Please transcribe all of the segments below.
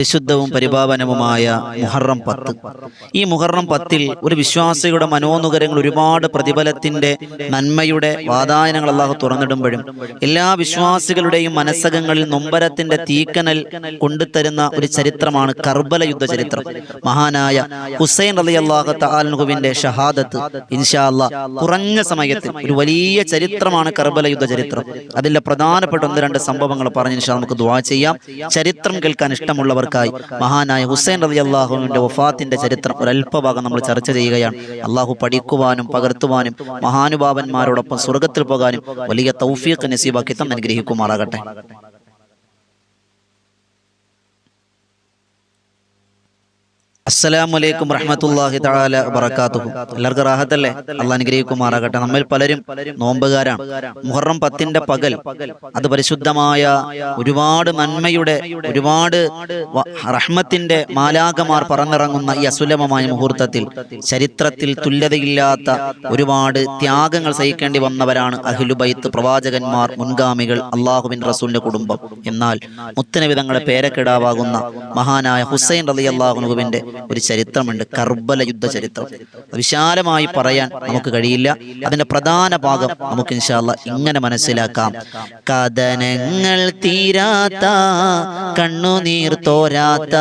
പരിശുദ്ധവും പരിപാവനവുമായ മുഹറം പത്ത്. ഈ മുഹറം പത്തിൽ ഒരു വിശ്വാസിയുടെ മനോനുകരങ്ങൾ ഒരുപാട് പ്രതിഫലത്തിന്റെ നന്മയുടെ വാതായനങ്ങൾ അള്ളാഹു തുറന്നിടുമ്പോഴും എല്ലാ വിശ്വാസികളുടെയും മനസ്സകങ്ങളിൽ നൊമ്പരത്തിന്റെ തീക്കനൽ കൊണ്ടുതരുന്ന ഒരു ചരിത്രമാണ് കർബല യുദ്ധ ചരിത്രം. മഹാനായ ഹുസൈൻ അലി അള്ളാഹു താൽനുഹുവിന്റെ ഷഹാദത്ത് ഇൻഷാ അല്ലാ കുറഞ്ഞ സമയത്തിൽ ഒരു വലിയ ചരിത്രമാണ് കർബല യുദ്ധ ചരിത്രം. അതിലെ പ്രധാനപ്പെട്ട ഒന്ന് രണ്ട് സംഭവങ്ങൾ പറഞ്ഞ് നമുക്ക് ദുവാ ചെയ്യാം. ചരിത്രം കേൾക്കാൻ ഇഷ്ടമുള്ളവർക്കായി മഹാനായ ഹുസൈൻ റബി അള്ളാഹുവിന്റെ വഫാത്തിന്റെ ചരിത്രം ഒരല്പഭാഗം നമ്മൾ ചർച്ച ചെയ്യുകയാണ്. അള്ളാഹു പഠിക്കുവാനും പകർത്തുവാനും മഹാനുഭാവന്മാരോടൊപ്പം സ്വർഗത്തിൽ പോകാനും വലിയ തൗഫീഖ് നസീബാക്കി തന്നെ അനുഗ്രഹിക്കുമാറാകട്ടെ അസ്സലാമു വലൈക്കും റഹ്മത്തുള്ളാഹി തആല ബറകാതുഹു എല്ലാവർക്കും റാഹത്തല്ലേ? അള്ളാഹ് അനുഗ്രഹിക്കുമാറാകട്ടെ. നമ്മൾ പലരും നോമ്പുകാരാണ്. മുഹറം പത്തിന്റെ പകൽ അത് പരിശുദ്ധമായ ഒരുപാട് നന്മയുടെ ഒരുപാട് റഹ്മത്തിന്റെ മാലാകമാർ പറന്നിറങ്ങുന്ന ഈ അസുലഭമായ മുഹൂർത്തത്തിൽ ചരിത്രത്തിൽ തുല്യതയില്ലാത്ത ഒരുപാട് ത്യാഗങ്ങൾ സഹിക്കേണ്ടി വന്നവരാണ് അഹ്ലുബൈത്ത് പ്രവാചകന്മാർ മുൻഗാമികൾ അള്ളാഹുബിൻ റസൂലിന്റെ കുടുംബം. എന്നാൽ മുത്തനവിധങ്ങളെ പേരക്കിടാവാകുന്ന മഹാനായ ഹുസൈൻ റലി അള്ളാഹുനുവിന്റെ ഒരു ചരിത്രമുണ്ട്. കർബല യുദ്ധ ചരിത്രം വിശാലമായി പറയാൻ നമുക്ക് കഴിയില്ല. അതിന്റെ പ്രധാന ഭാഗം നമുക്ക് ഇൻഷാല്ല ഇങ്ങനെ മനസ്സിലാക്കാം. കഥനങ്ങൾ തീരാത്ത കണ്ണുനീർ തോരാത്ത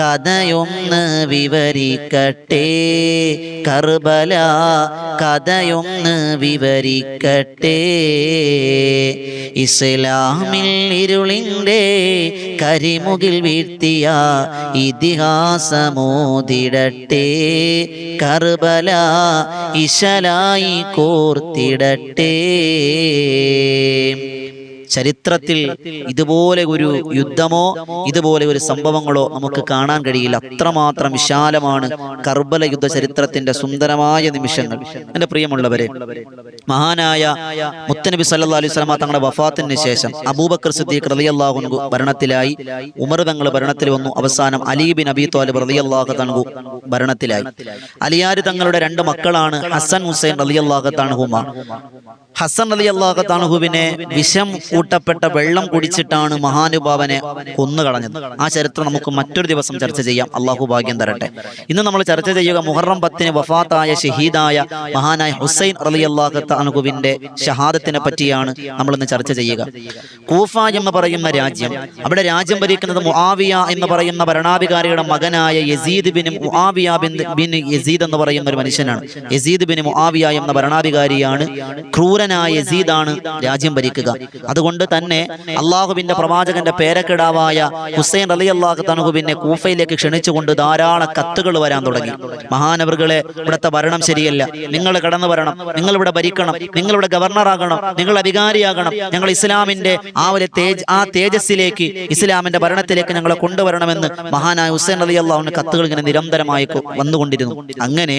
കഥയൊന്ന് വിവരിക്കട്ടെ. കർബല കഥയൊന്ന് വിവരിക്കട്ടെ. ഇസ്ലാമിൽ ഇരുളിന്റെ കരിമുകിൽ വീഴ്ത്തിയ ഇതിഹാസമോതിടട്ടെ കർബല ഇശലായി കോർത്തിടട്ടെ. ചരിത്രത്തിൽ ഇതുപോലെ ഒരു യുദ്ധമോ ഇതുപോലെ ഒരു സംഭവങ്ങളോ നമുക്ക് കാണാൻ കഴിയില്ല. അത്രമാത്രം വിശാലമാണ് കർബല യുദ്ധ ചരിത്രത്തിന്റെ സുന്ദരമായ നിമിഷങ്ങൾ. എന്റെ പ്രിയമുള്ളവരെ മഹാനായ മുത്തനബി സല്ലാ അലൈഹി സ്വലാമ തങ്ങളുടെ വഫാത്തിന് ശേഷം അബൂബക്കർ സിദ്ദീഖ് റളിയല്ലാഹു ഭരണത്തിലായി. ഉമർ തങ്ങൾ ഭരണത്തിൽ വന്നു. അവസാനം അലി ബിൻ അബി തോലിബ് റളിയല്ലാഹു തൻഹു ഭരണത്തിലായി. അലിയാർ തങ്ങളുടെ രണ്ട് മക്കളാണ് ഹസൻ ഹുസൈൻ റളിയല്ലാഹു തൻഹുമ. ഹസൻ അലി അള്ളാഹു തണുഹുവിനെ വിഷം കൂട്ടപ്പെട്ട വെള്ളം കുടിച്ചിട്ടാണ് മഹാനുഭാവനെ കൊന്നുകളഞ്ഞത്. ആ ചരിത്രം നമുക്ക് മറ്റൊരു ദിവസം ചർച്ച ചെയ്യാം. അള്ളാഹു ഭാഗ്യം തരട്ടെ. ഇന്ന് നമ്മൾ ചർച്ച ചെയ്യുക മുഹറം പത്തിന് വഫാത്തായ ഷഹീദായ മഹാനായ ഹുസൈൻ അലി അള്ളാഹു തണുഹുവിന്റെ ഷഹാദത്തിനെ പറ്റിയാണ് നമ്മൾ ഇന്ന് ചർച്ച ചെയ്യുക. കൂഫ എന്ന് പറയുന്ന രാജ്യം അവിടെ രാജ്യം ഭരിക്കുന്നത് മുആവിയ എന്ന് പറയുന്ന ഭരണാധികാരിയുടെ മകനായ Yazid bin Muawiya bin Yazid എന്ന് പറയുന്ന ഒരു മനുഷ്യനാണ്. യസീദ് ബിൻ മുആവിയ എന്ന ഭരണാധികാരിയാണ് ക്രൂരനായ യസീദാണ് രാജ്യം ഭരിക്കുക. അതുകൊണ്ട് തന്നെ അള്ളാഹുബിന്റെ പ്രവാചകന്റെ പേരക്കിടാവായ ഹുസൈൻ അലി അള്ളാഹു തനുഹുബിനെ കൂഫയിലേക്ക് ക്ഷണിച്ചുകൊണ്ട് ധാരാളം കത്തുകൾ വരാൻ തുടങ്ങി. മഹാനവറുകളെ ഇവിടുത്തെ ഭരണം ശരിയല്ല. നിങ്ങൾ കടന്നു വരണം. നിങ്ങൾ ഇവിടെ ഭരിക്കണം. ഗവർണർ ഗവർണറാകണം നിങ്ങൾ അധികാരിയാകണം. ഞങ്ങൾ ഇസ്ലാമിന്റെ ആ ഒരു തേജ് ആ തേജസ്സിലേക്ക് ഇസ്ലാമിന്റെ ഭരണത്തിലേക്ക് ഞങ്ങളെ കൊണ്ടുവരണമെന്ന് മഹാനായ ഹുസൈൻ അലി അള്ളാഹുവിന് കത്തുകൾ ഇങ്ങനെ നിരന്തരമായി വന്നുകൊണ്ടിരുന്നു. അങ്ങനെ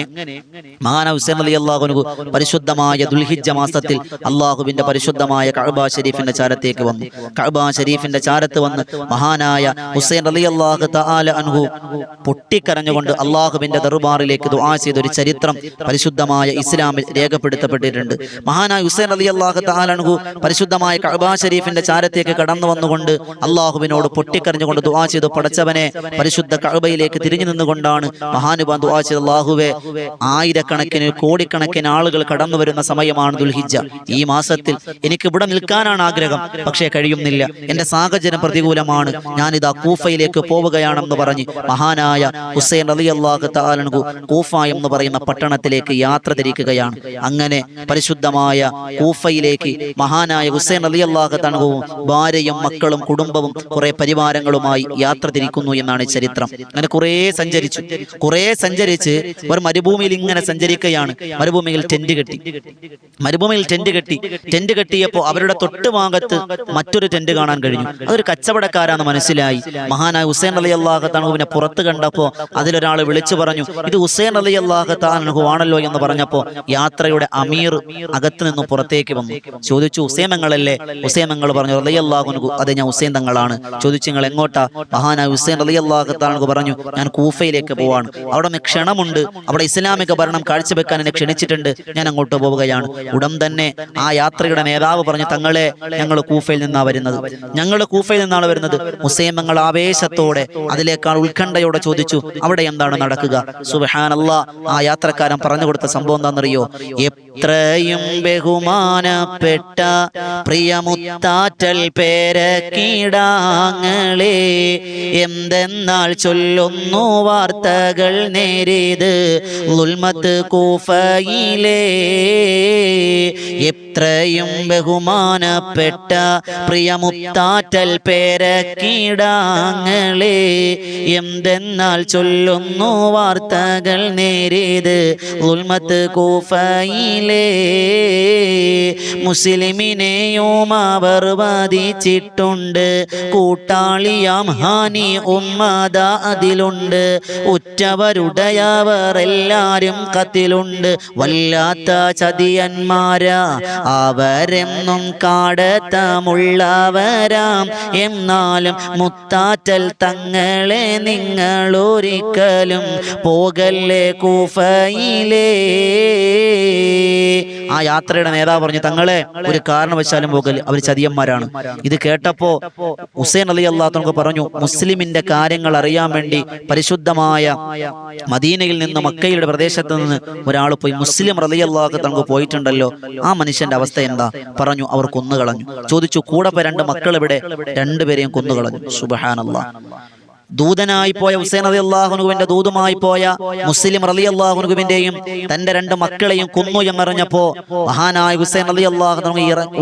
മഹാനായ ഹുസൈൻ അലി അള്ളാഹുനു പരിശുദ്ധമായ ദുൽഹിജ മാസത്തിൽ അള്ളാഹുവിന്റെ പരിശുദ്ധമായ കഅബ ഷരീഫിന്റെ ചാരത്തേക്ക് വന്നു. കഅബ ഷരീഫിന്റെ ചാരത്ത് വന്ന് മഹാനായ ഹുസൈൻ അലി അള്ളാഹു തആല അൻഹു പൊട്ടിക്കരഞ്ഞുകൊണ്ട് അള്ളാഹുവിന്റെ ദർബാറിലേക്ക് ദുആ ചെയ്ത ഒരു ചരിത്രം പരിശുദ്ധമായ ഇസ്ലാമിൽ രേഖപ്പെടുത്തപ്പെട്ടിട്ടുണ്ട്. മഹാനായ ഹുസൈൻ അലി അള്ളാഹു തആല അൻഹു പരിശുദ്ധമായ കഅബ ഷരീഫിന്റെ ചാരത്തേക്ക് കടന്നു വന്നുകൊണ്ട് അള്ളാഹുവിനോട് പൊട്ടിക്കരഞ്ഞുകൊണ്ട് ദുആ ചെയ്തു. പടച്ചവനെ പരിശുദ്ധ കഅബയിലേക്ക് തിരിഞ്ഞു നിന്നുകൊണ്ടാണ് മഹാനുബാൻ ദുആ ചെയ്ത അള്ളാഹുവെ ആയിരക്കണക്കിന് കോടിക്കണക്കിന് ആളുകൾ കടന്നു വരുന്ന സമയമാണ് ദുൽഹിജ ഈ മാസത്തിൽ എനിക്ക് ഇവിടെ നിൽക്കാനാണ് ആഗ്രഹം. പക്ഷേ കഴിയുന്നില്ല. എന്റെ സാഹചര്യം പ്രതികൂലമാണ്. ഞാനിതാ കൂഫയിലേക്ക് പോവുകയാണെന്ന് പറഞ്ഞ് മഹാനായ ഹുസൈൻ അലി അള്ളാഹു കൂഫ എന്ന് പറയുന്ന പട്ടണത്തിലേക്ക് യാത്ര തിരിക്കുകയാണ്. അങ്ങനെ പരിശുദ്ധമായ കൂഫയിലേക്ക് മഹാനായ ഹുസൈൻ അലി അള്ളാഹു ഭാര്യയും മക്കളും കുടുംബവും കുറെ പരിവാരങ്ങളുമായി യാത്ര തിരിക്കുന്നു എന്നാണ് ചരിത്രം. അങ്ങനെ കുറെ സഞ്ചരിച്ചു. കുറെ സഞ്ചരിച്ച് ഒരു മരുഭൂമിയിൽ ഇങ്ങനെ സഞ്ചരിക്കുകയാണ്. മരുഭൂമിയിൽ ടെന്റ് കെട്ടി. മരുഭൂമിയിൽ ടെന്റ് കെട്ടി. ടെന്റ് കെട്ടിയപ്പോൾ അവരുടെ തൊട്ട് ഭാഗത്ത് മറ്റൊരു ടെന്റ് കാണാൻ കഴിഞ്ഞു. അതൊരു കച്ചവടക്കാരാന്ന് മനസ്സിലായി. മഹാനായ ഹുസൈൻ അലി അള്ളാഹത്താണുവിനെ തണുവിനെ പുറത്ത് കണ്ടപ്പോ അതിലൊരാൾ വിളിച്ചു പറഞ്ഞു ഇത് ഹുസൈൻ അലി അള്ളാഹു ആണല്ലോ എന്ന് പറഞ്ഞപ്പോ യാത്രയുടെ അമീർ അകത്ത് നിന്നും പുറത്തേക്ക് വന്നു. ചോദിച്ചു ഹുസൈമങ്ങളല്ലേ ഹുസൈമങ്ങൾ പറഞ്ഞു അലി അള്ളാഹുനുഹു അതെ ഞാൻ ഹുസൈൻ തങ്ങളാണ്. ചോദിച്ചു നിങ്ങൾ എങ്ങോട്ടാ? മഹാനായ ഹുസൈൻ അലി അള്ളാഹത്താണു പറഞ്ഞു ഞാൻ കൂഫയിലേക്ക് പോവാണ്. അവിടെ ക്ഷണമുണ്ട്. അവിടെ ഇസ്ലാമിക ഭരണം കാഴ്ചവെക്കാൻ എന്നെ ക്ഷണിച്ചിട്ടുണ്ട്. ഞാൻ അങ്ങോട്ട് പോവുകയാണ്. ഉടൻ തന്നെ ആ യാത്രയുടെ നേതാവ് പറഞ്ഞു തങ്ങളെ ഞങ്ങൾ കൂഫയിൽ നിന്നാണ് വരുന്നത്. ഞങ്ങൾ കൂഫയിൽ നിന്നാണ് വരുന്നത്. മുസൈമങ്ങൾ ആവേശത്തോടെ അതിലേക്കാൾ ഉത്കണ്ഠയോടെ ചോദിച്ചു അവിടെ എന്താണ് നടക്കുക? സുബഹാനല്ല. ആ യാത്രക്കാരൻ പറഞ്ഞു കൊടുത്ത സംഭവം എന്താണെന്നറിയോ? എത്രയും ബഹുമാനപ്പെട്ട പ്രിയമുത്താറ്റൽ പേരക്കീടാങ്ങളെ എന്തെന്നാൽ ചൊല്ലുന്നു വാർത്തകൾ നേരിത് ഉൽമത്ത് കൂഫയിലേ എത്രയും ബഹുമാനപ്പെട്ട പ്രിയമുത്താറ്റൽ പേരക്കീടാങ്ങളെ എന്തെന്നാൽ ചൊല്ലുന്നു വാർത്തകൾ നേരിത് ഉൽമത്ത് കൂഫയിലേ മുസ്ലിമിനെയും അവർ വധിച്ചിട്ടുണ്ട്. കൂട്ടാളിയാം ഹാനി ഉമ്മത അതിലുണ്ട്. ഉറ്റവരുടയവർ എല്ലാരും കത്തിലുണ്ട്. വല്ലാത്ത ചതിയന്മാരാ അവരെന്നും കാടത്തമുള്ളവരാം. എന്നാലും മുത്താറ്റൽ തങ്ങളെ നിങ്ങൾ ഒരിക്കലും പോകല്ലേ കൂഫയിലേ? ആ യാത്രയുടെ നേതാവ് പറഞ്ഞു തങ്ങളെ ഒരു കാരണവശാലും പോകൽ അവർ ചതിയന്മാരാണ്. ഇത് കേട്ടപ്പോ ഹുസൈൻ അലി അള്ളാഹു പറഞ്ഞു മുസ്ലിമിന്റെ കാര്യങ്ങൾ അറിയാൻ വേണ്ടി പരിശുദ്ധമായ മദീനയിൽ നിന്ന് മക്കയുടെ പ്രദേശത്ത് നിന്ന് ഒരാൾ പോയി മുസ്ലിം റലി അള്ളാഹു തങ്ങൾക്ക് പോയിട്ടുണ്ടല്ലോ ആ മനുഷ്യന്റെ അവസ്ഥ എന്താ? പറഞ്ഞു അവർ കൊന്നുകളഞ്ഞു. ചോദിച്ചു കൂടെ രണ്ട് മക്കൾ ഇവിടെ? രണ്ടുപേരെയും കൊന്നുകളഞ്ഞു. സുബഹാനല്ലാ ദൂതനായി പോയ ഹുസൈൻ അലി അള്ളാഹുനുവിന്റെ ദൂതുമായി പോയ മുസ്ലിം റലി അള്ളാഹുനുവിന്റെയും തന്റെ രണ്ട് മക്കളെയും കൊന്നു എന്നറിഞ്ഞപ്പോ മഹാനായ ഹുസൈൻ അലി അള്ളാഹു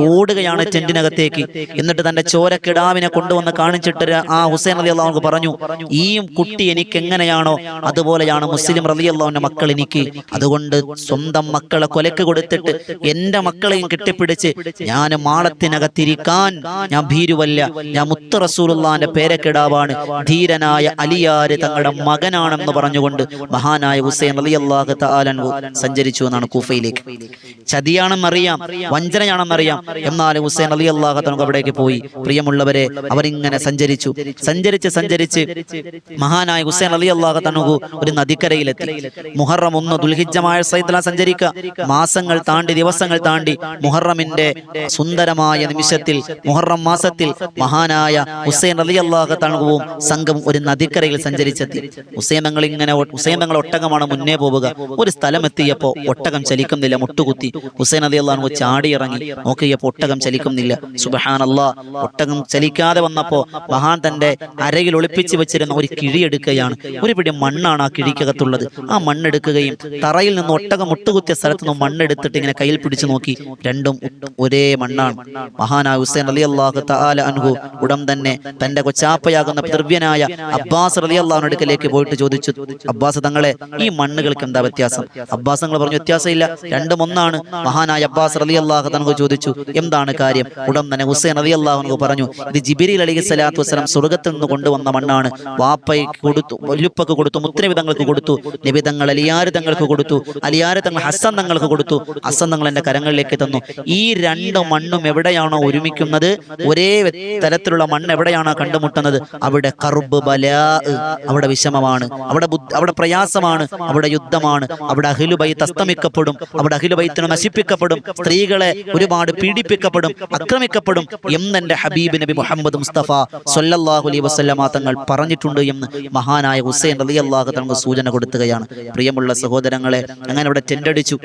ഓടുകയാണ് ടെന്റിനകത്തേക്ക് എന്നിട്ട് തന്റെ ചോരക്കിടാവിനെ കൊണ്ടുവന്ന് കാണിച്ചിട്ട് ആ ഹുസൈൻ അലി അള്ളാഹു പറഞ്ഞു ഈ കുട്ടി എനിക്ക് എങ്ങനെയാണോ അതുപോലെയാണ് മുസ്ലിം റലി അള്ളാഹുവിന്റെ മക്കൾ എനിക്ക്. അതുകൊണ്ട് സ്വന്തം മക്കളെ കൊലക്ക് കൊടുത്തിട്ട് എന്റെ മക്കളെയും കെട്ടിപ്പിടിച്ച് ഞാൻ മാളത്തിനകത്തിരിക്കാൻ ഞാൻ ഭീരുവല്ല ഞാൻ മുത്തറസൂർ റസൂലുള്ളാന്റെ പേരക്കിടാവാണ്. ധീരനായ അലിയാര് തങ്ങളുടെ മകനാണെന്ന് പറഞ്ഞുകൊണ്ട് മഹാനായ ഹുസൈൻ അലി അള്ളാഹു താലൻഹു സഞ്ചരിച്ചു എന്നാണ് കൂഫയിലേക്ക്. ചതിയാണെന്നറിയാം വഞ്ചനയാണെന്നറിയാം എന്നാൽ ഹുസൈൻ അലി അള്ളാഹു തനക്ക് അവിടേക്ക് പോയി. പ്രിയമുള്ളവരെ അവരിങ്ങനെ സഞ്ചരിച്ചു. സഞ്ചരിച്ച് സഞ്ചരിച്ച് മഹാനായ ഹുസൈൻ അലി അള്ളാഹു തനുഹു ഒരു നദിക്കരയിലെത്തി. മുഹറം ഒന്ന് ദുൽഹിജമായ സൈത്തല സഞ്ചരിക്കുക. മാസങ്ങൾ താണ്ടി ദിവസങ്ങൾ താണ്ടി മുഹറമിന്റെ സുന്ദരമായ നിമിഷത്തിൽ മുഹറം മാസത്തിൽ മഹാനായ ഹുസൈൻ അലി അള്ളാഹു തണുവും സംഘം ഒരു നദിക്കരയിൽ സഞ്ചരിച്ചെത്തി. ഉസേമങ്ങൾ ഇങ്ങനെ ഉസേമങ്ങൾ ഒട്ടകമാണ് മുന്നേ പോവുക. ഒരു സ്ഥലം എത്തിയപ്പോ ഒട്ടകം ചലിക്കുന്നില്ല മുട്ടുകുത്തി. ഹുസൈൻ അലി അള്ളാഹു ചാടി ഇറങ്ങി നോക്കിയപ്പോ ഒട്ടകം ചലിക്കുന്നില്ല. അള്ളാ ഒട്ടകം ചലിക്കാതെ വന്നപ്പോ മഹാൻ തന്റെ അരയിൽ ഒളിപ്പിച്ച് വെച്ചിരുന്ന ഒരു കിഴിയെടുക്കുകയാണ് ഒരു പിടി മണ്ണാണ് ആ കിഴിക്കകത്തുള്ളത്. ആ മണ്ണെടുക്കുകയും തറയിൽ നിന്ന് ഒട്ടകം മുട്ടുകുത്തിയ സ്ഥലത്ത് നിന്ന് മണ്ണെടുത്തിട്ട് ഇങ്ങനെ കയ്യിൽ പിടിച്ചു നോക്കി. രണ്ടും ഒരേ മണ്ണാണ്. മഹാനായ ഹുസൈൻ അലി അള്ളാഹു അൻഹു ഉടൻ തന്നെ തന്റെ കൊച്ചാപ്പയാകുന്ന പിതൃവ്യനായ അബ്ബാസ് റതി അള്ളാഹുവിന്റെ അടുക്കലേക്ക് പോയിട്ട് ചോദിച്ചു അബ്ബാസ് തങ്ങളെ ഈ മണ്ണുകൾക്ക് എന്താ വ്യത്യാസം? അബ്ബാസ് തങ്ങൾ പറഞ്ഞു വ്യത്യാസമില്ല. രണ്ടും ഒന്നാണ്. മഹാനായ അബ്ബാസ് റതി അള്ളാഹു തങ്ങൾ ചോദിച്ചു എന്താണ് കാര്യം? ഉടൻ തന്നെ ഹുസൈൻ അലി അള്ളാഹു പറഞ്ഞു ഇത് ജിബിരിൽ അലി സ്വലാത്തു വസ്സലാം സ്വർഗത്തിൽ നിന്ന് കൊണ്ടുവന്ന മണ്ണാണ്. വാപ്പയ്ക്ക് കൊടുത്തു വല്ലുപ്പക്ക് കൊടുത്തു മുത്തനബിതങ്ങൾക്ക് കൊടുത്തു നിബിതങ്ങൾ അലിയാര് തങ്ങൾക്ക് കൊടുത്തു അലിയാര് തങ്ങൾ ഹസൻ തങ്ങൾക്ക് കൊടുത്തു ഹസൻ തങ്ങൾ എന്റെ കരങ്ങളിലേക്ക് തന്നു. ഈ രണ്ട് മണ്ണും എവിടെയാണോ ഒരുമിക്കുന്നത്? ഒരേ തരത്തിലുള്ള മണ്ണ് എവിടെയാണോ കണ്ടുമുട്ടുന്നത്? അവിടെ കറുബ് അവിടെ വിഷമമാണ് അവിടെ അവിടെ പ്രയാസമാണ് അവിടെ യുദ്ധമാണ് അവിടെ അഖിലുബൈത്ത് അസ്തമിക്കപ്പെടും അവിടെ അഖിലുബൈത്തിന് നശിപ്പിക്കപ്പെടും സ്ത്രീകളെ ഒരുപാട് പീഡിപ്പിക്കപ്പെടും ആക്രമിക്കപ്പെടും എന്നെ ഹബീബ് നബി മുഹമ്മദ് മുസ്തഫ സല്ലല്ലാഹു അലൈഹി വസല്ലമ തങ്ങൾ പറഞ്ഞിട്ടുണ്ട് എന്ന് മഹാനായ ഹുസൈൻ അലി അള്ളാഹു തങ്ങൾ സൂചന കൊടുക്കുകയാണ്. പ്രിയമുള്ള സഹോദരങ്ങളെ അങ്ങനെ അവിടെ ടെൻഡടിച്ചു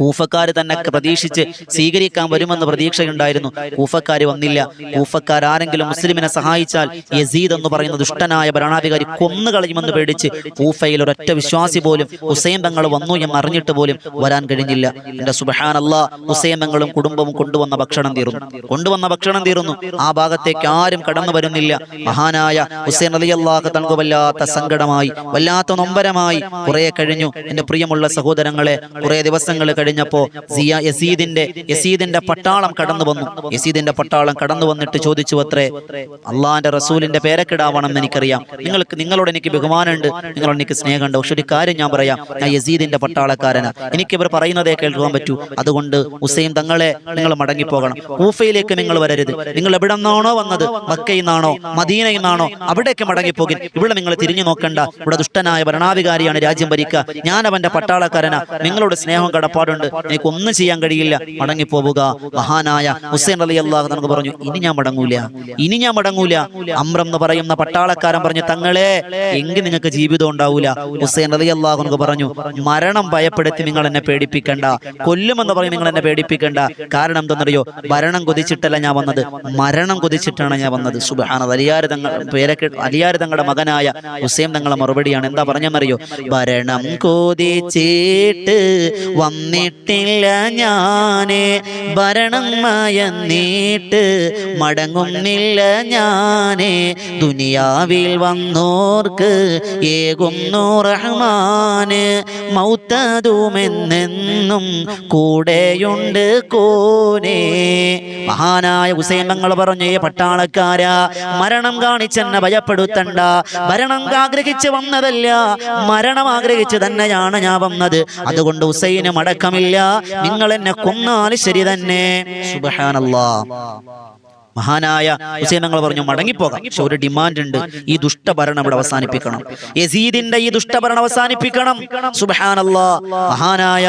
കൂഫക്കാർ തന്നെ പ്രതീക്ഷിച്ച് സ്വീകരിക്കാൻ വരുമെന്ന് പ്രതീക്ഷയുണ്ടായിരുന്നു. കൂഫക്കാർ വന്നില്ല. കൂഫക്കാർ ആരെങ്കിലും മുസ്ലിമിനെ സഹായിച്ചാൽ യസീദ് എന്ന് പറയുന്ന ദുഷ്ടനായ ഭരണാധികാരി കൊന്നുകളയുമെന്ന് പേടിച്ച് കൂഫയിൽ ഒരൊറ്റ വിശ്വാസി പോലും ഹുസൈൻ തങ്ങൾ വന്നു എന്ന് അറിഞ്ഞിട്ട് പോലും വരാൻ കഴിഞ്ഞില്ല. എന്റെ സുബഹാനല്ല ഹുസൈൻ തങ്ങളും കുടുംബവും കൊണ്ടുവന്ന ഭക്ഷണം തീർന്നു. കൊണ്ടുവന്ന ഭക്ഷണം തീർന്നു. ആ ഭാഗത്തേക്ക് ആരും കടന്നു വരുന്നില്ല. മഹാനായ ഹുസൈൻ അലി അള്ളാഹ് തങ്ങൾക്ക് വല്ലാത്ത സങ്കടമായി വല്ലാത്ത നൊമ്പരമായി കുറെ കഴിഞ്ഞു. എന്റെ പ്രിയമുള്ള സഹോദരങ്ങളെ കുറെ ദിവസങ്ങൾ കഴിഞ്ഞപ്പോ യസീദിന്റെ യസീദിന്റെ പട്ടാളം കടന്നു വന്നു. യസീദിന്റെ പട്ടാളം കടന്നു വന്നിട്ട് ചോദിച്ചു അത്രേ അള്ളാന്റെ റസൂലിന്റെ പേരക്കിടാവണമെന്ന് എനിക്കറിയാം. നിങ്ങൾക്ക് നിങ്ങളോട് എനിക്ക് ബഹുമാനമുണ്ട്. നിങ്ങളോട് എനിക്ക് സ്നേഹമുണ്ട്. പക്ഷെ ഒരു കാര്യം ഞാൻ പറയാം. ഞാൻ യസീദിന്റെ പട്ടാളക്കാരനാ എനിക്ക് ഇവർ പറയുന്നതേ കേൾക്കുവാൻ പറ്റൂ. അതുകൊണ്ട് ഹുസൈൻ തങ്ങളെ നിങ്ങൾ മടങ്ങിപ്പോകണം. കൂഫയിലേക്ക് നിങ്ങൾ വരരുത്. നിങ്ങൾ എവിടെ നിന്നാണോ വന്നത്? മക്കയിൽ നിന്നാണോ? മദീനയിൽ നിന്നാണോ? അവിടേക്ക് മടങ്ങിപ്പോകിൻ. ഇവിടെ നിങ്ങൾ തിരിഞ്ഞു നോക്കണ്ട. ഇവിടെ ദുഷ്ടനായ ഭരണാധികാരിയാണ് രാജ്യം ഭരിക്കുക. ഞാൻ അവന്റെ പട്ടാളക്കാരനാ. നിങ്ങളോട് സ്നേഹം കടപ്പാടുണ്ട്. എനിക്ക് ഒന്നും ചെയ്യാൻ കഴിയില്ല. മടങ്ങിപ്പോവുക. മഹാനായ ഹുസൈൻ അലി അള്ളാഹ് നമുക്ക് പറഞ്ഞു ഇനി ഞാൻ മടങ്ങൂല. ഇനി ഞാൻ മടങ്ങൂല. അമ്രം എന്ന് പറയുന്ന പട്ടാളക്കാരൻ പറഞ്ഞു തങ്ങളെ എങ്കിൽ നിങ്ങൾക്ക് ജീവിതം ഉണ്ടാവൂല? ഹുസൈൻ അലി അള്ളാഹു പറഞ്ഞു മരണം ഭയപ്പെടുത്തി നിങ്ങൾ എന്നെ പേടിപ്പിക്കണ്ട. കൊല്ലുമെന്ന് പറഞ്ഞു നിങ്ങൾ എന്നെ പേടിപ്പിക്കണ്ട. കാരണം എന്തെന്നറിയോ ഭരണം കൊതിച്ചിട്ടല്ല ഞാൻ വന്നത്. മരണം കൊതിച്ചിട്ടാണ് ഞാൻ വന്നത്. സുബാന അലിയാര് തങ്ങൾ പേരൊക്കെ അലിയാർ തങ്ങളുടെ മകനായ ഹുസൈൻ തങ്ങളുടെ മറുപടിയാണ്. എന്താ പറഞ്ഞെന്നറിയോ ഭരണം കൊതിച്ചിട്ട് വന്നിട്ടില്ല ഞാനേ. ഭരണം മയന്നിട്ട് മടങ്ങുന്നില്ല ഞാനേ. ദുനിയാവിൽ വന്നോർക്ക് ഏകുന്നു റഹ്മാന് മൗത്തതുമെന്നെന്നും കൂടെയുണ്ട് കോനേ. മഹാനായ ഹുസൈൻ തങ്ങൾ പറഞ്ഞു "ഏ പട്ടാളക്കാരാ മരണം കാണിച്ചെന്നെ ഭയപ്പെടുത്തണ്ട. ഭരണം ആഗ്രഹിച്ച് വന്നതല്ല മരണം ആഗ്രഹിച്ച് തന്നെയാണ് ഞാൻ വന്നത്. അതുകൊണ്ട് ഹുസൈന് മടക്കമില്ല. നിങ്ങൾ എന്നെ കൊന്നാൽ ശരി തന്നെ. സുബഹാനല്ലാ. മഹാനായ ഹുസൈനങ്ങൾ പറഞ്ഞു മടങ്ങിപ്പോകാം. പക്ഷെ ഒരു ഡിമാൻഡ് ഉണ്ട്. ഈ ദുഷ്ടഭരണം ഇവിടെ അവസാനിപ്പിക്കണം. യസീദിന്റെ ഈ ദുഷ്ടഭരണം അവസാനിപ്പിക്കണം. സുബാനല്ലാ മഹാനായ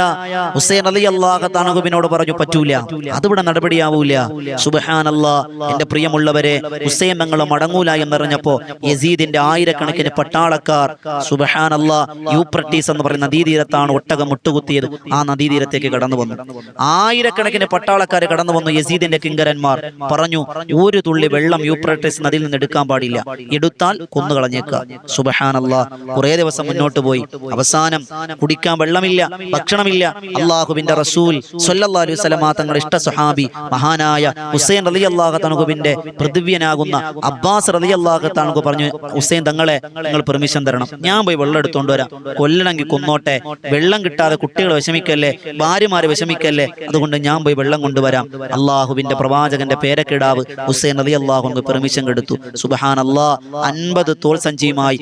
ഹുസൈൻ അലി അള്ളാഹ് പറഞ്ഞു പറ്റൂല. അതിവിടെ നടപടിയാവൂല. സുബഹാനല്ലാ. എന്റെ പ്രിയമുള്ളവരെ ഹുസൈൻ ഞങ്ങൾ മടങ്ങൂല എന്നറിഞ്ഞപ്പോ യസീദിന്റെ ആയിരക്കണക്കിന് പട്ടാളക്കാർ സുബഹാനല്ലാ യൂപ്രട്ടീസ് എന്ന് പറയുന്ന നദീതീരത്താണ് ഒട്ടകം മുട്ടുകുത്തിയത്. ആ നദീതീരത്തേക്ക് കടന്നു വന്നു ആയിരക്കണക്കിന് പട്ടാളക്കാർ കടന്നു വന്നു യസീദിന്റെ കിങ്കരന്മാർ. പറഞ്ഞു ഒരു തുള്ളി വെള്ളം യൂപ്രട്ടിസ് നദിയിൽ നിന്ന് എടുക്കാൻ പാടില്ല. എടുത്താൽ കൊന്നുകളഞ്ഞേക്കുക സുബഹാനല്ല. കുറേ ദിവസം മുന്നോട്ട് പോയി. അവസാനം കുടിക്കാൻ വെള്ളമില്ല. ഭക്ഷണമില്ല. അള്ളാഹുബിന്റെ റസൂൽ സല്ലല്ലാഹു അലൈഹി തങ്ങളുടെ ഇഷ്ട സുഹാബി മഹാനായ ഹുസൈൻ റലി അള്ളാഹു തണുകുവിന്റെ പൃഥ്വിയനാകുന്ന അബ്ബാസ് റലി അള്ളാഹു തണുകു പറഞ്ഞു ഹുസൈൻ തങ്ങളെ നിങ്ങൾ പെർമിഷൻ തരണം. ഞാൻ പോയി വെള്ളം എടുത്തോണ്ട് വരാം. കൊല്ലണമെങ്കിൽ കൊന്നോട്ടെ. വെള്ളം കിട്ടാതെ കുട്ടികൾ വിഷമിക്കല്ലേ? ഭാര്യമാര് വിഷമിക്കല്ലേ? അതുകൊണ്ട് ഞാൻ പോയി വെള്ളം കൊണ്ടുവരാം. അള്ളാഹുവിന്റെ പ്രവാചകന്റെ പേരക്കിടാവ് ഹുസൈൻ അലി അള്ളാഹു പെർമിഷൻ എടുത്തു. സുബഹാൻ അള്ളാഹ് അൻപത് തോൾ സഞ്ചിയുമായി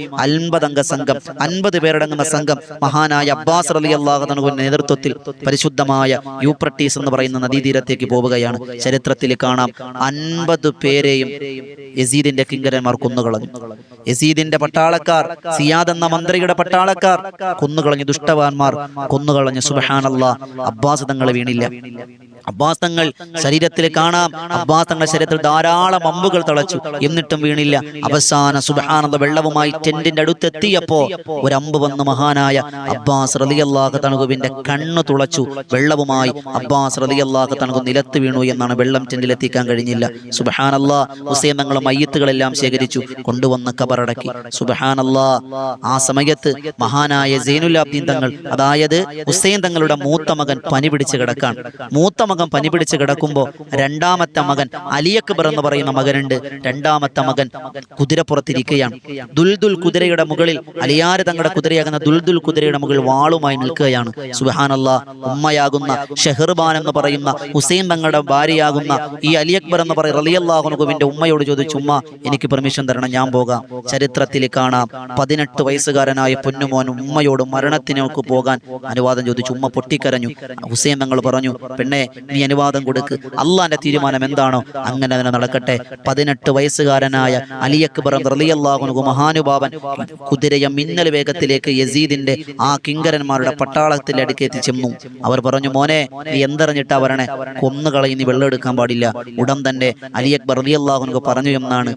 അംഗ സംഘം അൻപത് പേരടങ്ങുന്ന സംഘം മഹാനായ അബ്ബാസ് അലി അള്ളാഹുവിന്റെ നേതൃത്വത്തിൽ പരിശുദ്ധമായ യൂപ്രട്ടീസ് എന്ന് പറയുന്ന നദീതീരത്തേക്ക് പോവുകയാണ്. ചരിത്രത്തിൽ കാണാം അൻപത് പേരെയും യസീദിന്റെ കിങ്കരന്മാർ കൊന്നുകളഞ്ഞു. യസീദിന്റെ പട്ടാളക്കാർ സിയാദ് എന്ന മന്ത്രിയുടെ പട്ടാളക്കാർ കൊന്നുകളഞ്ഞു ദുഷ്ടവാന്മാർ കൊന്നുകളഞ്ഞു അള്ളാഹ് അബ്ബാസ് തങ്ങളെ വീണില്ല. അബ്ബാസ് ശരീരത്തിൽ കാണാം. അബ്ബാസ് തങ്ങളുടെ ശരീരത്തിൽ ധാരാളം അമ്പുകൾ തളച്ചു. എന്നിട്ടും വീണില്ല. അവസാന സുബാനന്ദ വെള്ളവുമായി ടെന്റിന്റെ അടുത്തെത്തിയപ്പോ ഒരു അമ്പ് വന്ന് മഹാനായ അബ്ബാസ് റലിയല്ലാഹ് തണുകുവിന്റെ കണ്ണു തുളച്ചു. വെള്ളവുമായി അബ്ബാസ് റലിയല്ലാഹ് തണുകു നിലത്ത് വീണു എന്നാണ് വെള്ളം ടെന്റിലെത്തിക്കാൻ കഴിഞ്ഞില്ല. സുബഹാനല്ലാ ഹുസൈൻ തങ്ങൾ മയ്യത്തുകളെല്ലാം ശേഖരിച്ചു. കൊണ്ടുവന്ന് കബറടക്കി. സുബഹാനല്ലാ ആ സമയത്ത് മഹാനായ സൈനുലാബ്ദീൻ തങ്ങൾ അതായത് ഹുസൈൻ തങ്ങളുടെ മൂത്ത മകൻ പനി പിടിച്ച് കിടക്കാൻ. മൂത്ത മകൻ പനി പിടിച്ച് കിടക്കുമ്പോ രണ്ടാമത്തെ മകൻ അലിയക്ബർ എന്ന് പറയുന്ന മകനുണ്ട്. രണ്ടാമത്തെ മകൻ കുതിരപ്പുറത്തിരിക്കുകയാണ്. ദുൽദുൽ കുതിരയുടെ മുകളിൽ അലിയാരെ തങ്ങളുടെ കുതിരയാകുന്ന ദുൽദുൽ കുതിരയുടെ മുകളിൽ വാളുമായി നിൽക്കുകയാണ്. സുഹാനല്ല ഉമ്മയാകുന്ന ഷെഹർബാൻ എന്ന് പറയുന്ന ഹുസൈൻ തങ്ങളുടെ ഭാര്യയാകുന്ന ഈ അലി അക്ബർ എന്ന് പറയുന്ന റലിയല്ലാഹുനുബിന്റെ ഉമ്മയോട് ചോദിച്ചു ഉമ്മ എനിക്ക് പെർമിഷൻ തരണം ഞാൻ പോകാം. ചരിത്രത്തിൽ കാണാം. പതിനെട്ട് വയസ്സുകാരനായ പൊന്നുമോൻ ഉമ്മയോട് മരണത്തിനോക്ക് പോകാൻ അനുവാദം ചോദിച്ചു. ഉമ്മ പൊട്ടിക്കരഞ്ഞു. ഹുസൈൻ തങ്ങൾ പറഞ്ഞു പെണ്ണെ നീ അനുവാദം കൊടുക്ക്. അള്ളാന്റെ തീരുമാനം എന്താണോ അങ്ങനെ തന്നെ നടക്കട്ടെ. പതിനെട്ട് വയസ്സുകാരനായ അലി അക്ബർ റലിയല്ലാഹുനു മഹാനുഭാവൻ കുതിരയം മിന്നൽ വേഗത്തിലേക്ക് യസീദിന്റെ ആ കിങ്കരന്മാരുടെ പട്ടാളത്തിൽ അടുക്ക് ചെന്നു അവർ പറഞ്ഞു മോനെ നീ എന്തറിഞ്ഞിട്ടാ വരണേ? കൊന്നുകളയി നീ വെള്ളമെടുക്കാൻ പാടില്ല. ഉടൻ തന്നെ അലി അക്ബർ റലിയല്ലാഹുനു പറഞ്ഞു എന്നാണ്.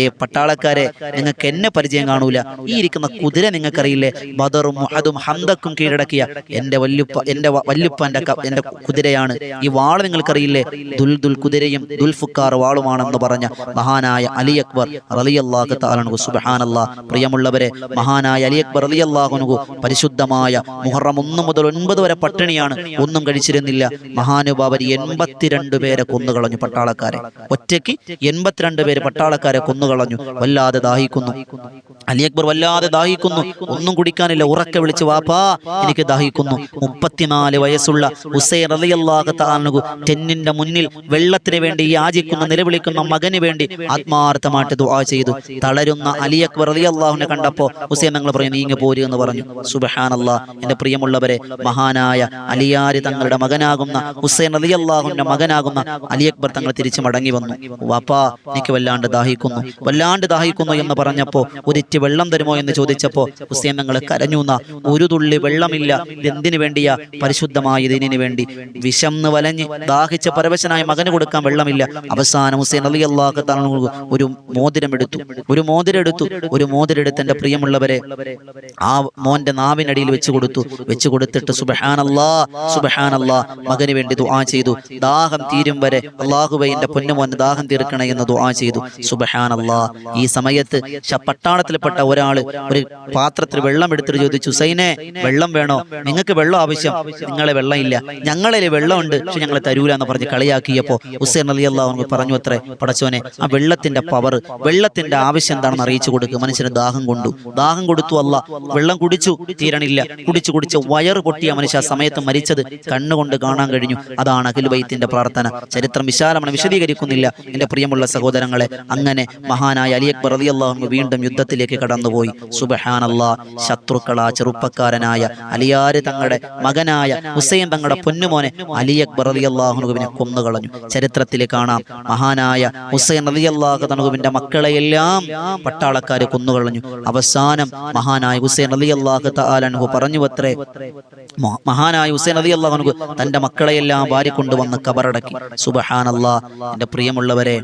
ഏ പട്ടാളക്കാരെ നിങ്ങൾക്ക് എന്നെ പരിചയം കാണൂല. ഈ ഇരിക്കുന്ന കുതിര നിങ്ങൾക്കറിയില്ലേ? ബദറും മുഹദും ഹന്തക്കും കീഴടക്കിയ എന്റെ വല്യുപ്പ എന്റെ വല്യുപ്പ വല്യുപ്പന്റെ എന്റെ കുതിരയാണ്. ഈ വാൾ നിങ്ങൾക്കറിയില്ലേ? ദുൽ ദുൽ കുതിരയും ദുൽഫുക്കാർ വാളുമാണെന്ന് പറഞ്ഞ മഹാനായ അലി അക്ബർ റലിയല്ലാഹു താലണു സുബഹാനല്ലാ പ്രിയമുള്ളവരെ മഹാനായ അലി അക്ബർ റലിയല്ലാഹുനുഹു പരിശുദ്ധമായ മുഹറം ഒന്ന് മുതൽ ഒൻപത് വരെ പട്ടിണിയാണ്. ഒന്നും കഴിച്ചിരുന്നില്ല. മഹാനുഭാവർ എൺപത്തിരണ്ട് പേരെ കൊന്നുകളഞ്ഞു പട്ടാളക്കാരെ. ഒറ്റയ്ക്ക് എൺപത്തിരണ്ട് പേര് പട്ടാളക്കാരെ കൊന്നുകളഞ്ഞു വല്ലാതെ ദാഹിക്കുന്നു. അലി അക്ബർ വല്ലാതെ ദാഹിക്കുന്നു. ഒന്നും കുടിക്കാനില്ല. ഉറക്കെ വിളിച്ച് വാപ്പാ എനിക്ക് ദാഹിക്കുന്നു. മുപ്പത്തിനാല് വയസ്സുള്ള ഹുസൈൻ റളിയല്ലാഹു തആല താനുകു തെന്നിന്റെ മുന്നിൽ വെള്ളത്തിന് വേണ്ടി യാചിക്കുന്ന നിലവിളിക്കുന്ന മകന് വേണ്ടി ആത്മാർത്ഥമായിട്ട് ദുആ ചെയ്തു. തളരുന്ന അലി അക്ബർ അലി അള്ളാഹുവിനെ കണ്ടപ്പോ ഹുസൈൻ ഞങ്ങൾ പറഞ്ഞു നീങ്ങ പോരു എന്ന് പറഞ്ഞു. സുബഹാനല്ലാ എന്റെ പ്രിയമുള്ളവരെ മഹാനായ അലിയാരി തങ്ങളുടെ മകനാകുന്ന ഹുസൈൻ അലി അള്ളാഹുവിന്റെ മകനാകുന്ന അലി അക്ബർ തങ്ങൾ തിരിച്ചു മടങ്ങി വന്നു. വാപ്പാ എനിക്ക് വല്ലാണ്ട് ദാഹിക്കുന്നു. വല്ലാണ്ട് ദാഹിക്കുന്നു എന്ന് പറഞ്ഞപ്പോ ഒരിറ്റ് വെള്ളം തരുമോ എന്ന് ചോദിച്ചപ്പോ ഹുസൈൻ ഞങ്ങൾ കരഞ്ഞുന്ന ഒരു തുള്ളി വെള്ളമില്ല. എന്തിനു വേണ്ടിയാ? പരിശുദ്ധമായ ഇതിനു വേണ്ടി. വിശന്ന് വലഞ്ഞ് ദാഹിച്ച പരവശനായ മകന് കൊടുക്കാൻ വെള്ളമില്ല. അവസാനം ഹുസൈൻ അലി അള്ളാഹ് തങ്ങൾ ഒരു മോതിരം എടുത്തു. ഒരു മോതിരം എടുത്തു. ഒരു മോതിരം എടുത്ത് എന്റെ പ്രിയമുള്ളവരെ ആ മോന്റെ നാവിനടിയിൽ വെച്ചു കൊടുത്തു. വെച്ചു കൊടുത്തിട്ട് സുബഹാനല്ലാ സുബഹാനല്ലാ മകന് വേണ്ടി ദുആ ചെയ്തു. ദാഹം തീരും വരെ അള്ളാഹുബൈ എന്റെ പൊന്നുമോന് ദാഹം തീർക്കണേ എന്ന് ദുആ ചെയ്തു. സുബഹാനല്ലാ ഈ സമയത്ത് പട്ടാളത്തിൽപ്പെട്ട ഒരാൾ ഒരു പാത്രത്തിൽ വെള്ളം എടുത്തിട്ട് ചോദിച്ചു ഹുസൈനെ വെള്ളം വേണോ? നിങ്ങൾക്ക് വെള്ളം ആവശ്യം. നിങ്ങളെ വെള്ളം ഇല്ല ഞങ്ങളിൽ വെള്ളമുണ്ട്. പക്ഷെ ഞങ്ങൾ തരൂല എന്ന് പറഞ്ഞ് കളിയാക്കിയപ്പോ ഹുസൈൻ അലി അള്ളാഹു പറഞ്ഞു അത്രേ പടച്ചോനെ ആ വെള്ളത്തിന്റെ പവർ വെള്ളത്തിന്റെ ആവശ്യം എന്താണെന്ന് അറിയിച്ചു കൊടുക്കുക മനുഷ്യന് ദാഹം കൊണ്ടു. ദാഹം കൊടുത്തു അല്ല. വെള്ളം കുടിച്ചു തീരണില്ല. കുടിച്ചു കുടിച്ച് വയറ് പൊട്ടിയ മനുഷ്യ സമയത്ത് മരിച്ചത് കണ്ണുകൊണ്ട് കാണാൻ കഴിഞ്ഞു. അതാണ് അഖിൽ ബൈത്തിന്റെ പ്രാർത്ഥന. ചരിത്രം വിശാലമാണ് വിശദീകരിക്കുന്നില്ല. എന്റെ പ്രിയമുള്ള സഹോദരങ്ങളെ അങ്ങനെ മഹാനായ അലി അക്ബർ അലി അള്ളാഹു വീണ്ടും യുദ്ധത്തിലേക്ക് കടന്നുപോയി. സുബഹാനല്ലാ. ശത്രുക്കളാ ചെറുപ്പക്കാരനായ അലിയാര് തങ്ങളുടെ മകനായ ഹുസൈൻ തങ്ങളുടെ പൊന്നുമോനെ അലി അക്ബർ അള്ളാഹുനുവിനെ കൊന്നുകളഞ്ഞു. ചരിത്രത്തിൽ കാണാം. മഹാനായ ഹുസൈൻ അള്ളാഹു തണുവിന്റെ മക്കളെയെല്ലാം പട്ടാളക്കാർ കൊന്നുകളഞ്ഞു. അവസാനം മഹാനായ ഹുസൈൻ റബി അള്ളാഹു താലനുഹു പറഞ്ഞു അത്രേ മഹാനായ ഹുസൈൻ റബി അള്ളാഹുനു തന്റെ മക്കളെയെല്ലാം വാരിക്കൊണ്ടുവന്ന് കബറടക്കി. സുബഹാനല്ലാ എന്റെ പ്രിയമുള്ളവരെ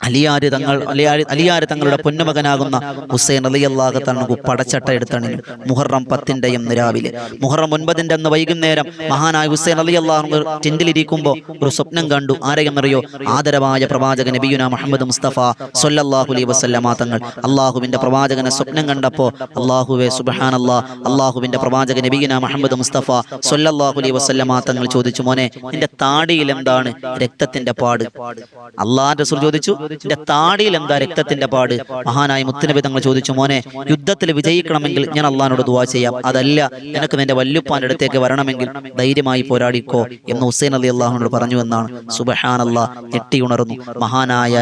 അലിയാര് തങ്ങൾ അലിയാരി അലിയാര് തങ്ങളുടെ പൊന്നുമകനാകുന്ന ഹുസൈൻ അലി അള്ളാഹ് തണുകു പടച്ചട്ട എടുത്തണിഞ്ഞു മുഹറം പത്തിന്റെയും എന്ന് രാവിലെ മുഹറം ഒൻപതിന്റെ അന്ന് വൈകുന്നേരം മഹാനായ ഹുസൈൻ അലി അള്ളാഹ് ടെന്റിലിരിക്കുമ്പോ ഒരു സ്വപ്നം കണ്ടു. ആരെയെന്നറിയോ? ആദരവായ പ്രവാചകൻ നബിയുന മുഹമ്മദ് മുസ്തഫ സൊല്ലാഹു അലൈ വസല്ലമ തങ്ങൾ. അള്ളാഹുവിന്റെ പ്രവാചകനെ സ്വപ്നം കണ്ടപ്പോൾ അള്ളാഹുവെ സുബഹാൻ അല്ലാ അള്ളാഹുവിന്റെ പ്രവാചകൻ നബിയുന മുഹമ്മദ് മുസ്തഫ സൊല്ലാഹു അലൈ വസല്ലമ തങ്ങൾ ചോദിച്ചു മോനെ എന്റെ താടിയിൽ എന്താണ് രക്തത്തിന്റെ പാട്? അള്ളാഹ് റസൂൽ ചോദിച്ചു നിന്റെ താടിയിൽ എന്താ രക്തത്തിന്റെ പാട്? മഹാനായ മുത്തനബി തങ്ങൾ ചോദിച്ചു മോനെ യുദ്ധത്തിൽ വിജയിക്കണമെങ്കിൽ ഞാൻ അള്ളഹാനോട് ദുവാ ചെയ്യാം. അതല്ല എനിക്ക് നിന്റെ വല്ലുപ്പാന്റെ അടുത്തേക്ക് വരണമെങ്കിൽ ധൈര്യമായി പോരാടിക്കോ എന്ന് ഹുസൈൻ അലി അള്ളാഹുനോട് പറഞ്ഞു എന്നാണ്. സുബഹാൻ അള്ളാഹ് ഞെട്ടിയുണർന്നു. മഹാനായ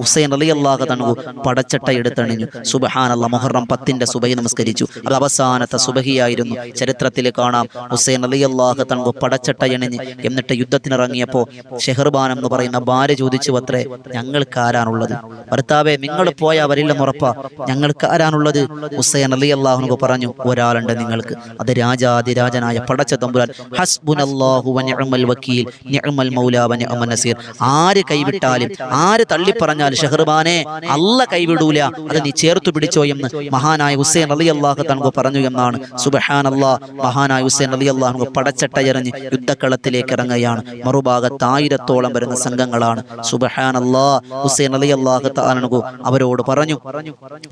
ഹുസൈൻ അലി അള്ളാഹ് തണു പടച്ചട്ട എടുത്തണിഞ്ഞു. സുബഹാൻ അല്ല മൊഹറം പത്തിന്റെ സുബൈ നമസ്കരിച്ചു. അത് അവസാനത്തെ സുബഹിയായിരുന്നു. ചരിത്രത്തിൽ കാണാം ഹുസൈൻ അലി അള്ളാഹ് തണു പടച്ചട്ട എണിഞ്ഞ് എന്നിട്ട് യുദ്ധത്തിനിറങ്ങിയപ്പോ ഷെഹർബാൻ എന്ന് പറയുന്ന ഭാര്യ ചോദിച്ചു അത്രേ ഞങ്ങൾക്ക് ആരാണുള്ളത്? ഭർത്താവെ നിങ്ങൾ പോയ അവരില്ലെന്ന് ഉറപ്പാ. ഞങ്ങൾക്ക് ആരാണുള്ളത്? ഹുസൈൻ അലി അള്ളാഹുനു പറഞ്ഞു ഒരാളുണ്ട് നിങ്ങൾക്ക്. അത് രാജാതിരാജനായ പടച്ച തമ്പുരാൻ. നിഅമൻ നസീർ. ആര് കൈവിട്ടാലും ആര് തള്ളിപ്പറഞ്ഞാലും ഷെഹർബാനെ അല്ല കൈവിടൂല. അത് നീ ചേർത്തു പിടിച്ചോ എന്ന് മഹാനായ ഹുസൈൻ അലി അള്ളാഹു തണുകു പറഞ്ഞു എന്നാണ്. സുബഹാൻ അള്ളാഹ് മഹാനായ ഹുസൈൻ അലി അള്ളാഹു പടച്ചട്ടയറിഞ്ഞ് യുദ്ധക്കളത്തിലേക്ക് ഇറങ്ങുകയാണ്. മറുഭാഗത്ത് ആയിരത്തോളം വരുന്ന സംഘങ്ങളാണ്. സുബഹാൻ അല്ലാ ഹുസൈൻ അലി അള്ളാഹു താലനു അവരോട് പറഞ്ഞു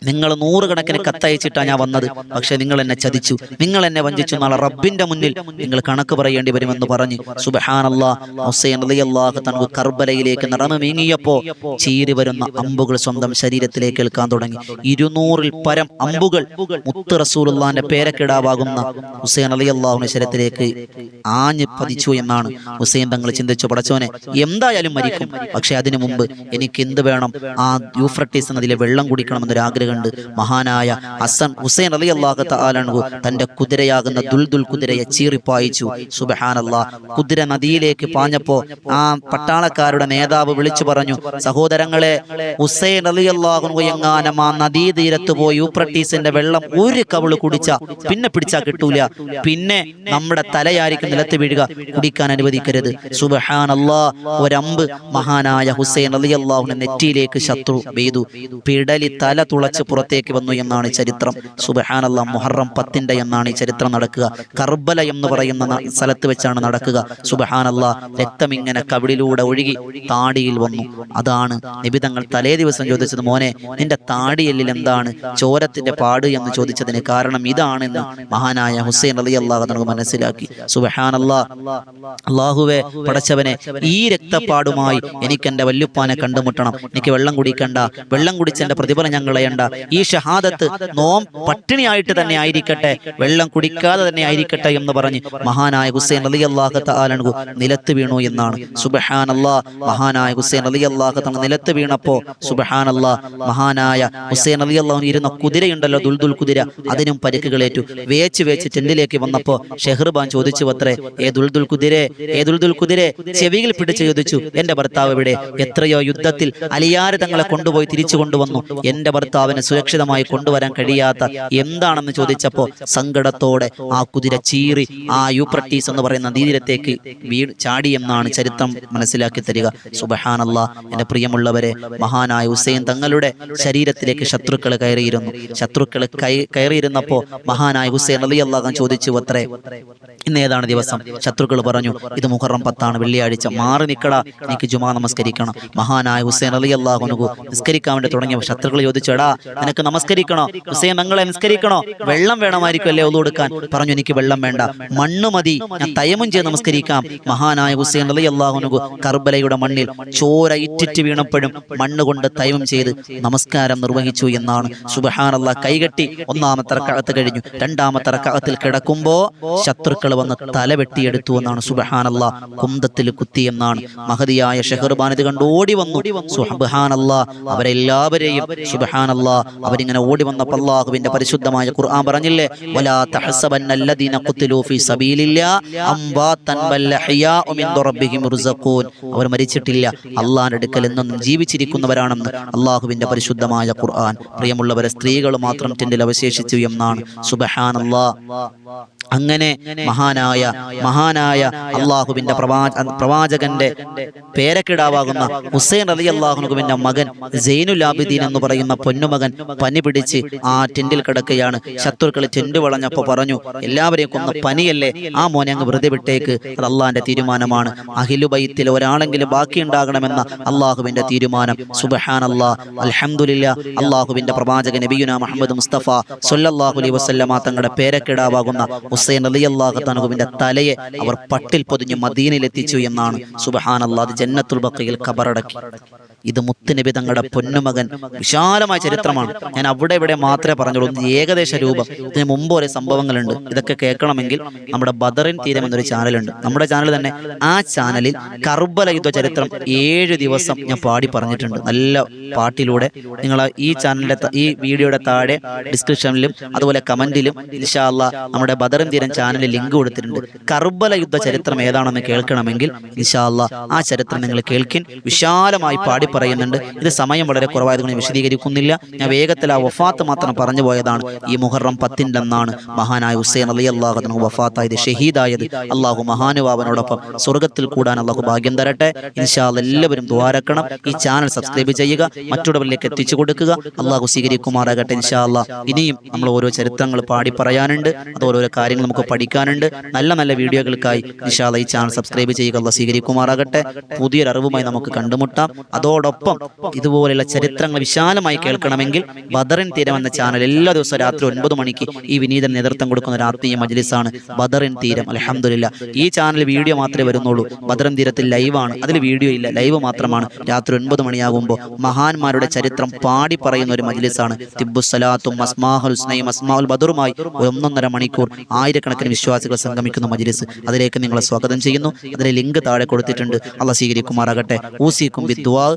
നിങ്ങൾ നൂറുകണക്കിന് കത്തയച്ചിട്ടാ ഞാൻ വന്നത്. പക്ഷെ നിങ്ങൾ എന്നെ ചതിച്ചു. നിങ്ങൾ എന്നെ വഞ്ചിച്ചു നാളെ റബ്ബിന്റെ മുന്നിൽ നിങ്ങൾ കണക്ക് പറയേണ്ടി വരുമെന്ന് പറഞ്ഞു സുബഹാൻ അള്ളാഹ് ഹുസൈൻ അലി അള്ളാഹു തനു കർബലയിലേക്ക് നടന്നു നീങ്ങിയപ്പോ ചീരി വരുന്ന അമ്പുകൾ സ്വന്തം ശരീരത്തിലേക്ക് കേൾക്കാൻ തുടങ്ങി. ഇരുന്നൂറിൽ പരം അമ്പുകൾ മുത്ത് റസൂലുള്ളാന്റെ പേരക്കിടാവാകുന്ന ഹുസൈൻ അലി അള്ളാഹുവിന്റെ ശരീരത്തിലേക്ക് ആഞ്ഞ് പതിച്ചു എന്നാണ് ഹുസൈൻ തങ്ങൾ ചിന്തിച്ചു. പടച്ചോനെ എന്തായാലും മരിക്കും. പക്ഷെ അതിനു മുമ്പ് എനിക്ക് എന്ത് വേണം? ആ യൂഫ്രട്ടീസ് നദിയിലെ വെള്ളം കുടിക്കണമെന്നൊരു ആഗ്രഹമുണ്ട്. മഹാനായ ഹസൻ ഹുസൈൻ അലി അള്ളാഹത്ത് ആലു തന്റെ കുതിരയാകുന്ന ദുൽദുൽ കുതിരയെ ചീറിപ്പായിച്ചു. സുബഹാനല്ലാ കുതിര നദിയിലേക്ക് പാഞ്ഞപ്പോ ആ പട്ടാളക്കാരുടെ നേതാവ് വിളിച്ചു പറഞ്ഞു സഹോദരങ്ങളെ ഹുസൈൻ അലി അള്ളാഹു എങ്ങാനും ആ നദീതീരത്ത് പോയി യൂഫ്രട്ടീസിന്റെ വെള്ളം ഒരു കവിൾ കുടിച്ച പിന്നെ പിടിച്ചാ കിട്ടൂല. പിന്നെ നമ്മുടെ തലയായിരിക്കും നിലത്ത് വീഴുക കുടിക്കാൻ അനുവദിക്കരുത്. സുബഹാനല്ലാ ഒരമ്പ് മഹാനായ ഹുസൈൻ അലി അള്ളാഹുവിന്റെ നെറ്റിയിലേക്ക് ശത്രു പെയ്തു. പിടലി തല തുളച്ച് പുറത്തേക്ക് വന്നു എന്നാണ് ചരിത്രം. സുബഹാനല്ല മുഹറം പത്തിന്റെ എന്നാണ് ഈ ചരിത്രം നടക്കുക. കർബല എന്ന് പറയുന്ന സ്ഥലത്ത് വെച്ചാണ് നടക്കുക. സുബഹാനല്ല രക്തം ഇങ്ങനെ കവിളിലൂടെ ഒഴുകി താടിയിൽ വന്നു. അതാണ് നിബിതങ്ങൾ തലേ ദിവസം ചോദിച്ചത് മോനെ നിന്റെ താടിയെല്ലിൽ എന്താണ്? ചോരത്തിന്റെ പാട് എന്ന് ചോദിച്ചതിന് കാരണം ഇതാണെന്ന് മഹാനായ ഹുസൈൻ അലി അള്ളാഹു നമുക്ക് മനസ്സിലാക്കി. സുബഹാനല്ലാ അള്ളാഹുവെ പടച്ചവനെ ഈ രക്തപ്പാടുമായി എനിക്ക് എന്റെ വല്യുപ്പാനെ കണ്ടുമുട്ടണം. കണ്ടുമുട്ടണം എനിക്ക് വെള്ളം കുടിക്കണ്ട. വെള്ളം കുടിച്ചതിന്റെ പ്രതിഫലം ഞാൻ കളയണ്ട ഈ ഷഹാദത്ത് നോം പട്ടിണിയായിട്ട് തന്നെ ആയിരിക്കട്ടെ. വെള്ളം കുടിക്കാതെ തന്നെ ആയിരിക്കട്ടെ എന്ന് പറഞ്ഞ് മഹാനായ ഹുസൈൻ അലി അള്ളാഹത്ത് ആലണു നിലത്ത് വീണു എന്നാണ്. സുബഹാൻ അള്ളാ മഹാനായ ഹുസൈൻ അലി അള്ളാഹത്ത് നിലത്ത് വീണപ്പോ സുബഹാൻ അള്ളാ മഹാനായ ഹുസൈൻ അലി അള്ളാഹു ഇരുന്ന കുതിരയുണ്ടല്ലോ ദുൽദുൽ കുതിര. അതിനും പരിക്കുകളേറ്റു. വേച്ച് വേച്ച് ടെന്റിലേക്ക് വന്നപ്പോ ഷെഹർബാൻ ചോദിച്ചു അത്രേ ഏ ദുൽദുൽ കുതിരെ ഏ ദുൽദുൽ കുതിരെ ചെവിയിൽ പിടിച്ച് ചോദിച്ചു എന്റെ ഭർത്താവ് ഇവിടെ എത്രയോ യുദ്ധത്തിൽ അലിയാര് തങ്ങളെ കൊണ്ടുപോയി തിരിച്ചു കൊണ്ടുവന്നു എന്റെ ഭർത്താവിനെ സുരക്ഷിതമായി കൊണ്ടുവരാൻ കഴിയാത്ത എന്താണെന്ന് ചോദിച്ചപ്പോ സങ്കടത്തോടെ ആ കുതിര ചീറി ആ യൂപ്രട്ടീസ് എന്ന് പറയുന്ന നീതിരത്തേക്ക് വീട് ചാടിയെന്നാണ് ചരിത്രം മനസ്സിലാക്കി തരിക. സുബഹാനല്ല എന്റെ പ്രിയമുള്ളവരെ മഹാനായ ഹുസൈൻ തങ്ങളുടെ ശരീരത്തിലേക്ക് ശത്രുക്കൾ കയറിയിരുന്നു. ശത്രുക്കൾ കയറിയിരുന്നപ്പോ മഹാനായ ഹുസൈൻ അലി അള്ളാഹൻ ചോദിച്ചു അത്രേ ഇന്ന് ഏതാണ് ദിവസം? ശത്രുക്കൾ പറഞ്ഞു ഇത് മുഹറം പത്താണ് വെള്ളിയാഴ്ച. മാറി നിക്കട എനിക്ക് ജുമാ നമസ്കരിക്കണം. മഹാനായ ഹുസൈൻ അലി അള്ളാഹുനുകു നിസ്കരിക്കാൻ വേണ്ടി തുടങ്ങിയ ശത്രുക്കൾ ചോദിച്ചടാ നിനക്ക് നമസ്കരിക്കണോ? ഹുസൈൻ ഞങ്ങളെ നിസ്കരിക്കണോ? വെള്ളം വേണമായിരിക്കും അല്ലേ ഒതു കൊടുക്കാൻ? പറഞ്ഞു എനിക്ക് വെള്ളം വേണ്ട. മണ്ണ് മതി. ഞാൻ തയമം ചെയ്ത് നമസ്കരിക്കാം. മഹാനായ ഹുസൈൻ അലി അള്ളാഹുനുകു കർബലയുടെ മണ്ണിൽ ചോര ഇറ്റിറ്റ് വീണപ്പോഴും മണ്ണ് കൊണ്ട് ചെയ്ത് നമസ്കാരം നിർവഹിച്ചു എന്നാണ്. സുബഹാനല്ല കൈകെട്ടി ഒന്നാമത്തെ റക്കഅത്ത് കഴിഞ്ഞു. രണ്ടാമത്തെ റക്കഅത്തിൽ കിടക്കുമ്പോ ശത്രുക്കൾ വന്ന് തല വെട്ടിയെടുത്തു എന്നാണ്. സുബഹാനല്ല കുന്തത്തിൽ കുത്തി എന്നാണ്. മഹതിയായ ഷെഹർബാൻ ഇത് കണ്ട് ഓടി വന്നു. സുബഹാനല്ല. അവരെല്ലാവരെയും സുബഹാനല്ല. അവരിങ്ങനെ ഓടി വന്നപ്പോൾ അള്ളാഹുവിന്റെ പരിശുദ്ധമായ ഖുർആൻ പറഞ്ഞില്ലേ? വലാ തഹസബന്നല്ലദീന ഖുത്തിലൂ ഫീ സബീലില്ലാ. അംവാതൻ ബൽ അഹ്യാഉ മിൻ റബ്ബിഹിം യുർസഖൂൻ അവർ മരിച്ചിട്ടില്ല. അള്ളാഹിന്റെ അടുക്കൽ എന്നും ജീവിച്ചിരിക്കുന്നവരാണെന്ന് അള്ളാഹുവിന്റെ പരിശുദ്ധമായ ഖുർആൻ. പ്രിയമുള്ളവരെ സ്ത്രീകൾ മാത്രം ടെന്റിൽ അവശേഷിച്ചു എന്നാണ്. സുബഹാനല്ലാ. അങ്ങനെ മഹാനായ മഹാനായ അള്ളാഹുവിന്റെ പ്രവാച പ്രവാചകന്റെ പേരക്കിടാവാകുന്ന ഹുസൈൻ അലി അള്ളാഹുനുവിന്റെ മകൻ സൈനുൽ ആബിദീൻ എന്ന് പറയുന്ന പൊന്നുമകൻ പനി പിടിച്ച് ആ ടെന്റിൽ കിടക്കുകയാണ്. ശത്രുക്കൾ ടെന്റ് വളഞ്ഞപ്പോ പറഞ്ഞു എല്ലാവരെയും കൊന്ന പനിയല്ലേ? ആ മോനെ അങ്ങ് വെറുതെ വിട്ടേക്ക്. അത് അള്ളാഹിന്റെ തീരുമാനമാണ്. അഹിലുബൈത്തിൽ ഒരാളെങ്കിലും ബാക്കി ഉണ്ടാകണമെന്ന അള്ളാഹുവിന്റെ തീരുമാനം. സുബഹാൻ അള്ളാഹ് അലഹമുല്ല അള്ളാഹുവിന്റെ പ്രവാചകൻ നബിയുന മുഹമ്മദ് മുസ്തഫ സൊല്ലാഹുലി വസ്ല്ലാ തങ്ങളുടെ പേരക്കിടാവാകുന്ന ഹുസൈൻ അലി അള്ളാഹു തനുവിന്റെ തലയെ അവർ പട്ടിൽ പൊതിഞ്ഞ് മദീനയിലെത്തിച്ചു എന്നാണ്. സുബഹാൻ അള്ളാഹ് ജന്നത്തുൽ ബക്കയിൽ ഖബറടക്കി ഇത് മുത്തുനബി തങ്ങളുടെ പൊന്നുമകൻ വിശാലമായ ചരിത്രമാണ്. ഞാൻ അവിടെ ഇവിടെ മാത്രമേ പറഞ്ഞുള്ളൂ. ഏകദേശ രൂപം. ഇതിന് മുമ്പ് ഒരേ സംഭവങ്ങളുണ്ട്. ഇതൊക്കെ കേൾക്കണമെങ്കിൽ നമ്മുടെ ബദറിൻ തീരം എന്നൊരു ചാനലുണ്ട്. നമ്മുടെ ചാനൽ തന്നെ ആ ചാനലിൽ കർബല യുദ്ധ ചരിത്രം ഏഴ് ദിവസം ഞാൻ പാടി പറഞ്ഞിട്ടുണ്ട്. നല്ല പാട്ടിലൂടെ നിങ്ങൾ ഈ ചാനലിന്റെ ഈ വീഡിയോയുടെ താഴെ ഡിസ്ക്രിപ്ഷനിലും അതുപോലെ കമന്റിലും ഇൻഷാല്ല നമ്മുടെ ബദറിൻ തീരം ചാനലിൽ ലിങ്ക് കൊടുത്തിട്ടുണ്ട്. കർബല യുദ്ധ ചരിത്രം ഏതാണെന്ന് കേൾക്കണമെങ്കിൽ ഇൻഷാല്ല ആ ചരിത്രം നിങ്ങൾ കേൾക്കിൻ. വിശാലമായി പാടി പറയുന്നുണ്ട്. ഇത് സമയം വളരെ കുറവായതുകൊണ്ട് വിശദീകരിക്കുന്നില്ല. ഞാൻ വേഗത്തിൽ ആ വഫാത്ത് മാത്രം പറഞ്ഞു പോയതാണ്. ഈ മുഹറം പത്തിന്റെ അന്നാണ് മഹാനായ ഹുസൈൻ അലി അള്ളാഹു വഫാത്തായത് ഷഹീദായത്. അള്ളാഹു മഹാനുഭാവനോടൊപ്പം സ്വർഗത്തിൽ കൂടാൻ അള്ളാഹു ഭാഗ്യം തരട്ടെ. ഇൻഷാൽ എല്ലാവരും ദ്വാരക്കണം ഈ ചാനൽ സബ്സ്ക്രൈബ് ചെയ്യുക. മറ്റുള്ളവരിലേക്ക് എത്തിച്ചു കൊടുക്കുക. അള്ളാഹു സ്വീകരിക്കുമാറാകട്ടെ ഇൻഷാല്ല ഇനിയും നമ്മൾ ഓരോ ചരിത്രങ്ങൾ പാടി പറയാനുണ്ട്. അത് ഓരോരോ കാര്യങ്ങൾ നമുക്ക് പഠിക്കാനുണ്ട്. നല്ല നല്ല വീഡിയോകൾക്കായി ഇൻഷാല്ല ഈ ചാനൽ സബ്സ്ക്രൈബ് ചെയ്യുക. അള്ളാഹ് സ്വീകരിക്കുമാറാകട്ടെ. പുതിയൊരു അറിവുമായി നമുക്ക് കണ്ടുമുട്ടാം. അതോടൊപ്പം ഇതുപോലെയുള്ള ചരിത്രങ്ങൾ വിശാലമായി കേൾക്കണമെങ്കിൽ ബദറിൻ തീരം എന്ന ചാനൽ എല്ലാ ദിവസവും രാത്രി ഒൻപത് മണിക്ക് ഈ വിനീതൻ നേതൃത്വം കൊടുക്കുന്ന ഒരു ആത്മീയ മജ്ലിസാണ് ബദറിൻ തീരം. അലഹമില്ല ഈ ചാനൽ വീഡിയോ മാത്രമേ വരുന്നുള്ളൂ. ബദറിൻ തീരത്തിൽ ലൈവാണ്. അതിൽ വീഡിയോ ഇല്ല. ലൈവ് മാത്രമാണ് രാത്രി ഒൻപത് മണിയാകുമ്പോൾ മഹാന്മാരുടെ ചരിത്രം പാടി പറയുന്ന ഒരു മജ്ലിസാണ്. തിബുസലാത്തും അസ്മാഹുൽ ഹുസ്നയും അസ്മാഹുൽ ബദറുമായി ഒന്നൊന്നര മണിക്കൂർ ആയിരക്കണക്കിന് വിശ്വാസികൾ സംഗമിക്കുന്ന മജ്ലിസ്. അതിലേക്ക് നിങ്ങളെ സ്വാഗതം ചെയ്യുന്നു. അതിലെ ലിങ്ക് താഴെ കൊടുത്തിട്ടുണ്ട്. അള്ളാഹ് സ്വീകരിക്കുമാറാകട്ടെ ഊസിക്കും ബിദ്വാ